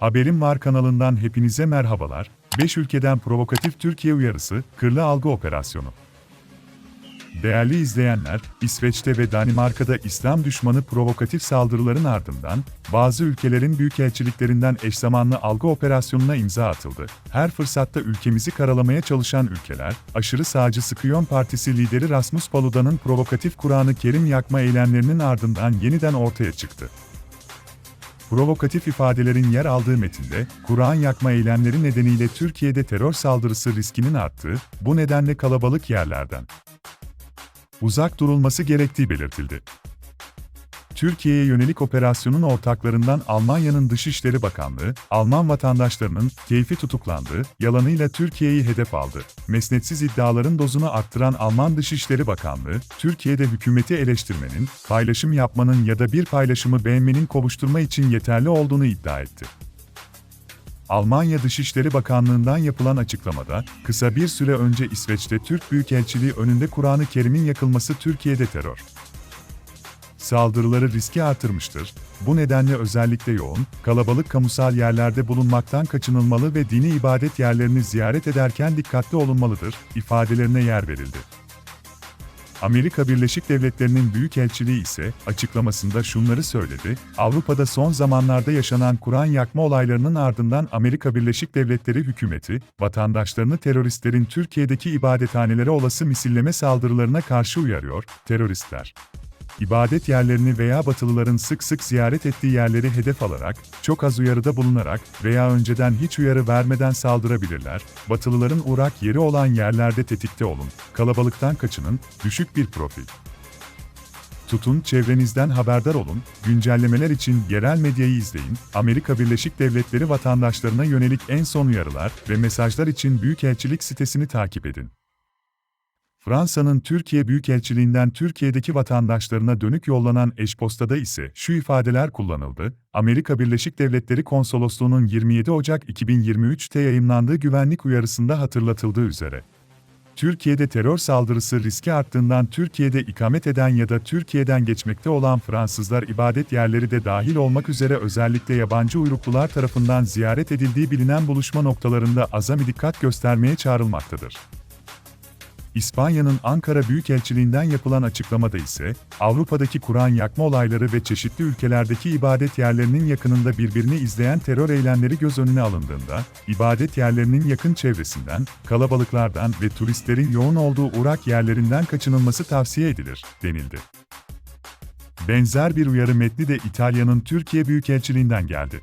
Haberim Var kanalından hepinize merhabalar. 5 ülkeden provokatif Türkiye uyarısı, Kırlı Algı Operasyonu. Değerli izleyenler, İsveç'te ve Danimarka'da İslam düşmanı provokatif saldırıların ardından, bazı ülkelerin büyükelçiliklerinden eş zamanlı algı operasyonuna imza atıldı. Her fırsatta ülkemizi karalamaya çalışan ülkeler, aşırı sağcı Sıkıyon Partisi lideri Rasmus Paludan'ın provokatif Kur'an-ı Kerim yakma eylemlerinin ardından yeniden ortaya çıktı. Provokatif ifadelerin yer aldığı metinde, Kur'an yakma eylemleri nedeniyle Türkiye'de terör saldırısı riskinin arttığı, bu nedenle kalabalık yerlerden uzak durulması gerektiği belirtildi. Türkiye'ye yönelik operasyonun ortaklarından Almanya'nın Dışişleri Bakanlığı, Alman vatandaşlarının keyfi tutuklandığı yalanıyla Türkiye'yi hedef aldı. Mesnetsiz iddiaların dozunu arttıran Alman Dışişleri Bakanlığı, Türkiye'de hükümeti eleştirmenin, paylaşım yapmanın ya da bir paylaşımı beğenmenin kovuşturma için yeterli olduğunu iddia etti. Almanya Dışişleri Bakanlığı'ndan yapılan açıklamada, kısa bir süre önce İsveç'te Türk Büyükelçiliği önünde Kur'an-ı Kerim'in yakılması Türkiye'de terör saldırıları riski artırmıştır. Bu nedenle özellikle yoğun, kalabalık kamusal yerlerde bulunmaktan kaçınılmalı ve dini ibadet yerlerini ziyaret ederken dikkatli olunmalıdır, ifadelerine yer verildi. Amerika Birleşik Devletleri'nin Büyükelçiliği ise açıklamasında şunları söyledi. Avrupa'da son zamanlarda yaşanan Kur'an yakma olaylarının ardından Amerika Birleşik Devletleri hükümeti, vatandaşlarını teröristlerin Türkiye'deki ibadethanelere olası misilleme saldırılarına karşı uyarıyor. Teröristler ibadet yerlerini veya Batılıların sık sık ziyaret ettiği yerleri hedef alarak, çok az uyarıda bulunarak veya önceden hiç uyarı vermeden saldırabilirler. Batılıların uğrak yeri olan yerlerde tetikte olun, kalabalıktan kaçının, düşük bir profil. Tutun, çevrenizden haberdar olun, güncellemeler için yerel medyayı izleyin, Amerika Birleşik Devletleri vatandaşlarına yönelik en son uyarılar ve mesajlar için Büyükelçilik sitesini takip edin. Fransa'nın Türkiye Büyükelçiliğinden Türkiye'deki vatandaşlarına dönük yollanan eşpostada ise şu ifadeler kullanıldı. Amerika Birleşik Devletleri Konsolosluğu'nun 27 Ocak 2023'te yayımlandığı güvenlik uyarısında hatırlatıldığı üzere. Türkiye'de terör saldırısı riski arttığından Türkiye'de ikamet eden ya da Türkiye'den geçmekte olan Fransızlar ibadet yerleri de dahil olmak üzere özellikle yabancı uyruklular tarafından ziyaret edildiği bilinen buluşma noktalarında azami dikkat göstermeye çağrılmaktadır. İspanya'nın Ankara Büyükelçiliğinden yapılan açıklamada ise, Avrupa'daki Kur'an yakma olayları ve çeşitli ülkelerdeki ibadet yerlerinin yakınında birbirini izleyen terör eylemleri göz önüne alındığında, ibadet yerlerinin yakın çevresinden, kalabalıklardan ve turistlerin yoğun olduğu uğrak yerlerinden kaçınılması tavsiye edilir, denildi. Benzer bir uyarı metni de İtalya'nın Türkiye Büyükelçiliğinden geldi.